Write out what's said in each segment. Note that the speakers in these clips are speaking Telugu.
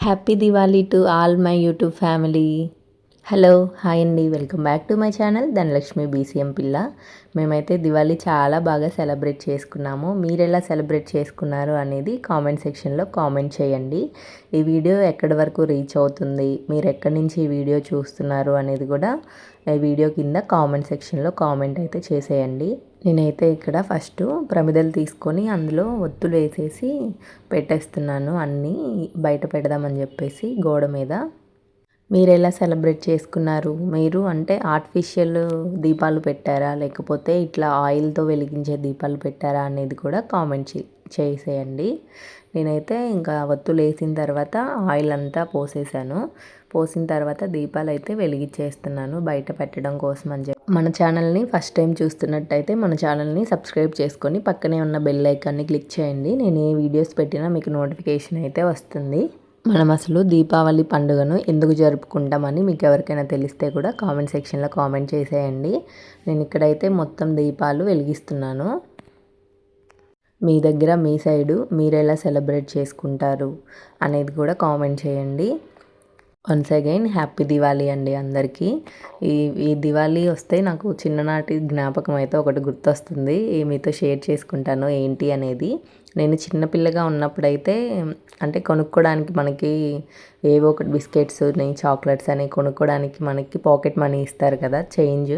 Happy Diwali to all my YouTube family hello hi అండి. Welcome back to my channel Dhanalakshmi BCM పిల్ల. మేమైతే దివాళీ చాలా బాగా సెలబ్రేట్ చేసుకున్నాము. మీరు ఎలా సెలబ్రేట్ చేసుకున్నారు అనేది కామెంట్ సెక్షన్లో కామెంట్ చేయండి. ఈ వీడియో ఎక్కడి వరకు రీచ్ అవుతుంది మీరు ఎక్కడి నుంచి ఈ వీడియో చూస్తున్నారు అనేది కూడా ఈ వీడియో కింద కామెంట్ సెక్షన్లో కామెంట్ అయితే చేసేయండి. నేనైతే ఇక్కడ ఫస్ట్ ప్రమిదలు తీసుకొని అందులో ఒత్తులు వేసేసి పెట్టేస్తున్నాను. అన్నీ బయట పెడదామని చెప్పేసి గోడ మీద మీరు ఎలా సెలబ్రేట్ చేసుకున్నారు? మీరు అంటే ఆర్టిఫిషియల్ దీపాలు పెట్టారా? లేకపోతే ఇట్లా ఆయిల్తో వెలిగించే దీపాలు పెట్టారా? అనేది కూడా కామెంట్ చేసేయండి. నేనైతే ఇంకా ఒత్తులు వేసిన తర్వాత ఆయిల్ అంతా పోసేసాను. పోసిన తర్వాత దీపాలు అయితే వెలిగించేస్తున్నాను బయట పెట్టడం కోసం అని చెప్పి. మన ఛానల్ని ఫస్ట్ టైం చూస్తున్నట్టయితే మన ఛానల్ని సబ్స్క్రైబ్ చేసుకొని పక్కనే ఉన్న బెల్ ఐకాన్ని క్లిక్ చేయండి. నేను ఏ వీడియోస్ పెట్టినా మీకు నోటిఫికేషన్ అయితే వస్తుంది. మనం అసలు దీపావళి పండుగను ఎందుకు జరుపుకుంటామని మీకు ఎవరికైనా తెలిస్తే కూడా కామెంట్ సెక్షన్లో కామెంట్ చేసేయండి. నేను ఇక్కడైతే మొత్తం దీపాలు వెలిగిస్తున్నాను. మీ దగ్గర మీ సైడు మీరు ఎలా సెలబ్రేట్ చేసుకుంటారు అనేది కూడా కామెంట్ చేయండి. వన్స్ అగైన్ హ్యాపీ దివాళీ అండి అందరికీ. ఈ ఈ దివాళీ వస్తే నాకు చిన్ననాటి జ్ఞాపకం అయితే ఒకటి గుర్తొస్తుంది. మీతో షేర్ చేసుకుంటాను ఏంటి అనేది. నేను చిన్నపిల్లగా ఉన్నప్పుడైతే అంటే కొనుక్కోవడానికి మనకి ఏవో ఒకటి బిస్కెట్స్ చాక్లెట్స్ అని కొనుక్కోవడానికి మనకి పాకెట్ మనీ ఇస్తారు కదా చేంజ్.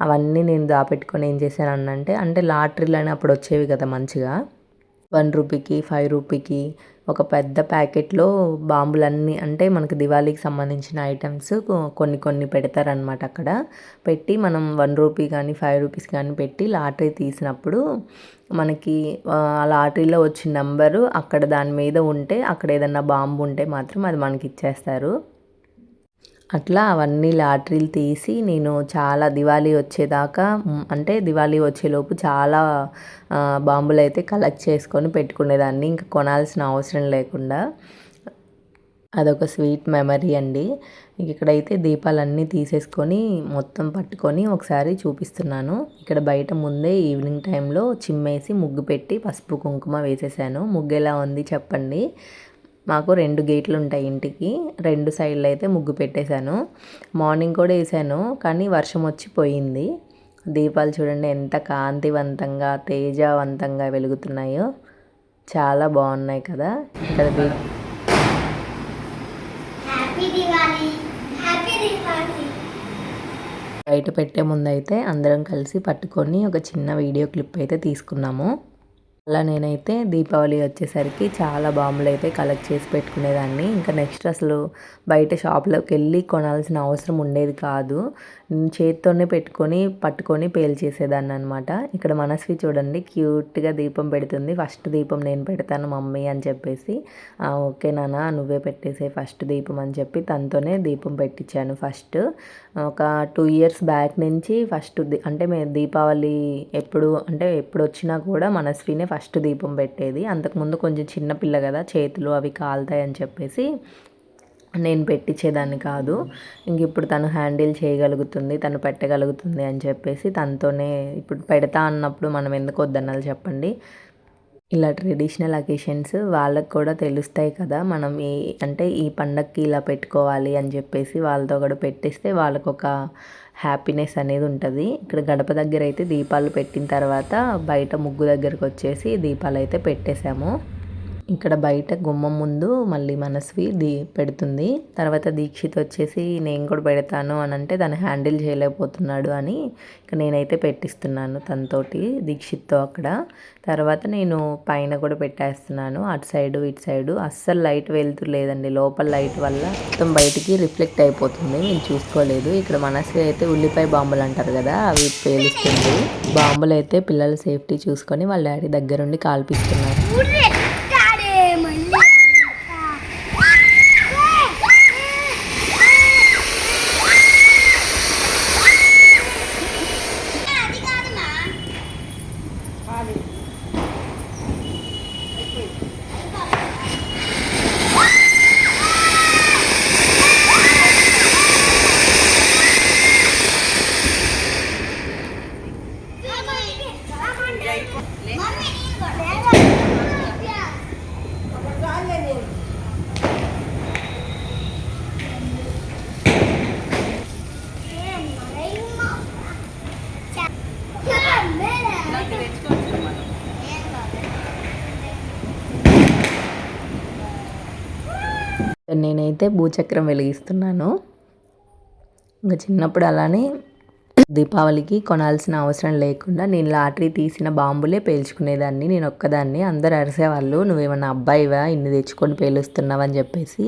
అవన్నీ నేను దాపెట్టుకొని ఏం చేశాను అంటే అంటే లాటరీలు అని అప్పుడు వచ్చేవి కదా మంచిగా. వన్ రూపీకి ఫైవ్ రూపీకి ఒక పెద్ద ప్యాకెట్లో బాంబులన్నీ అంటే మనకి దివాళీకి సంబంధించిన ఐటమ్స్ కొన్ని కొన్ని పెడతారనమాట అక్కడ. పెట్టి మనం వన్ రూపీ కానీ ఫైవ్ రూపీస్ కానీ పెట్టి లాటరీ తీసినప్పుడు మనకి ఆ లాటరీలో వచ్చిన నెంబరు అక్కడ దాని మీద ఉంటే అక్కడ ఏదన్నా బాంబు ఉంటే మాత్రం అది మనకి ఇచ్చేస్తారు. అట్లా అవన్నీ లాటరీలు తీసి నేను చాలా దివాళీ వచ్చేదాకా అంటే దివాళీ వచ్చేలోపు చాలా బాంబులు అయితే కలెక్ట్ చేసుకొని పెట్టుకునేదాన్ని. ఇంకా కొనాల్సిన అవసరం లేకుండా. అదొక స్వీట్ మెమరీ అండి. ఇక్కడైతే దీపాలన్నీ తీసేసుకొని మొత్తం పట్టుకొని ఒకసారి చూపిస్తున్నాను. ఇక్కడ బయట ముందే ఈవినింగ్ టైంలో చిమ్మేసి ముగ్గు పెట్టి పసుపు కుంకుమ వేసేసాను. ముగ్గు ఎలా ఉంది చెప్పండి? మాకు రెండు గేట్లు ఉంటాయి ఇంటికి. రెండు సైడ్లు అయితే ముగ్గు పెట్టేశాను. మార్నింగ్ కూడా వేసాను కానీ వర్షం వచ్చి పోయింది. దీపాలు చూడండి ఎంత కాంతివంతంగా తేజవంతంగా వెలుగుతున్నాయో. చాలా బాగున్నాయి కదా. ఇక్కడ బయట పెట్టే ముందు అయితే అందరం కలిసి పట్టుకొని ఒక చిన్న వీడియో క్లిప్ అయితే తీసుకున్నాము. అలా నేనైతే దీపావళి వచ్చేసరికి చాలా బాంబులు అయితే కలెక్ట్ చేసి పెట్టుకునేదాన్ని. ఇంకా నెక్స్ట్ అసలు బయట షాప్లోకి వెళ్ళి కొనాల్సిన అవసరం ఉండేది కాదు. చేత్తోనే పెట్టుకొని పట్టుకొని పేల్చేసేదాన్ని అనమాట ఇక్కడ మనస్వి చూడండి క్యూట్గా దీపం పెడుతుంది. ఫస్ట్ దీపం నేను పెడతాను మమ్మీ అని చెప్పేసి. ఓకే నాన్న నువ్వే పెట్టేసే ఫస్ట్ దీపం అని చెప్పి తనతోనే దీపం పెట్టించాను ఫస్ట్. ఒక టూ ఇయర్స్ బ్యాక్ నుంచి ఫస్ట్ అంటే మేము దీపావళి ఎప్పుడు అంటే ఎప్పుడు వచ్చినా కూడా మనస్వినే ఫస్ట్ దీపం పెట్టేది. అంతకుముందు కొంచెం చిన్నపిల్ల కదా చేతులు అవి కాలుతాయని చెప్పేసి. నేను పెట్టించేదాన్ని కాదు. ఇంక ఇప్పుడు తను హ్యాండిల్ చేయగలుగుతుంది తను పెట్టగలుగుతుంది అని చెప్పేసి తనతోనే ఇప్పుడు పెడతా అన్నప్పుడు మనం ఎందుకు వద్దన్నాలి చెప్పండి. ఇలా ట్రెడిషనల్ అకేషన్స్ వాళ్ళకు కూడా తెలుస్తాయి కదా. మనం ఈ అంటే ఈ పండగకి ఇలా పెట్టుకోవాలి అని చెప్పేసి వాళ్ళతో కూడా పెట్టిస్తే వాళ్ళకు ఒక హ్యాపీనెస్ అనేది ఉంటుంది. ఇక్కడ గడప దగ్గర అయితే దీపాలు పెట్టిన తర్వాత బయట ముగ్గు దగ్గరకు వచ్చేసి దీపాలు అయితే పెట్టేశాము. ఇక్కడ బయట గుమ్మం ముందు మళ్ళీ మనస్వి దీ పెడుతుంది. తర్వాత దీక్షిత్ వచ్చేసి నేను కూడా పెడతాను అని అంటే దాన్ని హ్యాండిల్ చేయలేకపోతున్నాడు అని ఇక నేనైతే పెట్టిస్తున్నాను తనతోటి దీక్షిత్తో అక్కడ. తర్వాత నేను పైన కూడా పెట్టేస్తున్నాను అటు సైడు ఇటు సైడు. అస్సలు లైట్ వెళ్తులేదండి లోపల లైట్ వల్ల మొత్తం బయటికి రిఫ్లెక్ట్ అయిపోతుంది. నేను చూసుకోలేదు. ఇక్కడ మనస్వి అయితే ఉల్లిపాయ బాంబులు అంటారు కదా అవి పేలుస్తుంది. బాంబులు అయితే పిల్లల సేఫ్టీ చూసుకొని వాళ్ళ డాడీ దగ్గరుండి కాల్పిస్తున్నారు. నేనైతే భూచక్రం వెలిగిస్తున్నాను. ఇంకా చిన్నప్పుడు అలానే దీపావళికి కొనాల్సిన అవసరం లేకుండా నేను లాటరీ తీసిన బాంబులే పేల్చుకునేదాన్ని. నేను ఒక్కదాన్ని అందరు అరిసేవాళ్ళు నువ్వేమన్నా అబ్బాయివా? ఇన్ని తెచ్చుకొని పేలుస్తున్నావని చెప్పేసి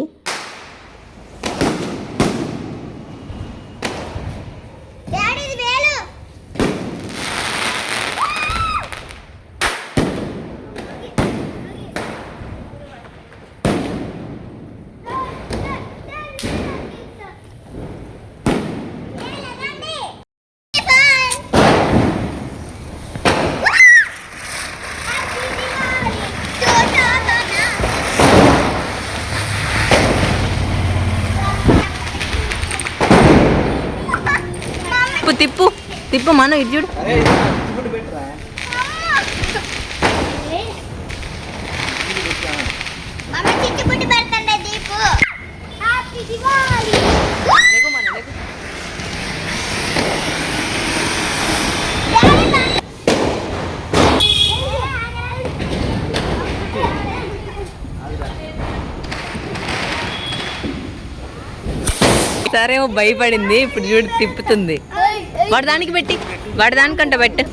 తిప్పు తిప్పు మనం ఇటు చూడు. సరేమో భయపడింది ఇప్పుడు చూడు తిప్పుతుంది. వడదానికి పెట్టి వడదానికంట పెట్టు.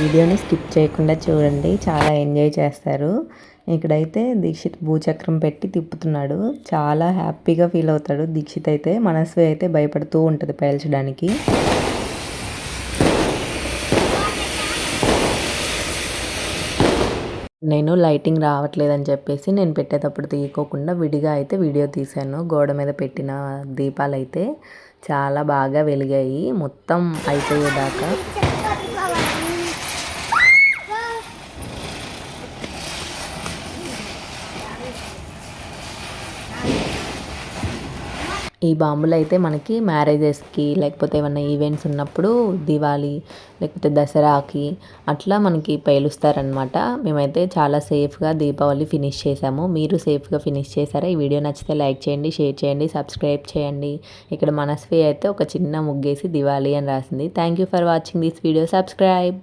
వీడియోని స్కిప్ చేయకుండా చూడండి. చాలా ఎంజాయ్ చేస్తారు. ఇక్కడైతే దీక్షిత్ భూచక్రం పెట్టి తిప్పుతున్నాడు. చాలా హ్యాపీగా ఫీల్ అవుతాడు. దీక్షిత్ అయితే మనస్వి అయితే భయపడుతూ ఉంటుంది పేల్చడానికి. నేను లైటింగ్ రావట్లేదని చెప్పేసి నేను పెట్టేటప్పుడు తీయకోకుండా విడిగా అయితే వీడియో తీశాను. గోడ మీద పెట్టిన దీపాలు అయితే చాలా బాగా వెలిగాయి. మొత్తం అయిపోయేదాకా ఈ బాంబులు అయితే మనకి మ్యారేజెస్కి లేకపోతే ఏమన్నా ఈవెంట్స్ ఉన్నప్పుడు దివాళీ లేకపోతే దసరాకి అట్లా మనకి పేలుస్తారనమాట మేమైతే చాలా సేఫ్గా దీపావళి ఫినిష్ చేసాము. మీరు సేఫ్గా ఫినిష్ చేశారా? ఈ వీడియో నచ్చితే లైక్ చేయండి షేర్ చేయండి సబ్స్క్రైబ్ చేయండి. ఇక్కడ మనస్వి అయితే ఒక చిన్న ముగ్గేసి దివాళీ అని రాసింది. Thank you for watching this video. Subscribe!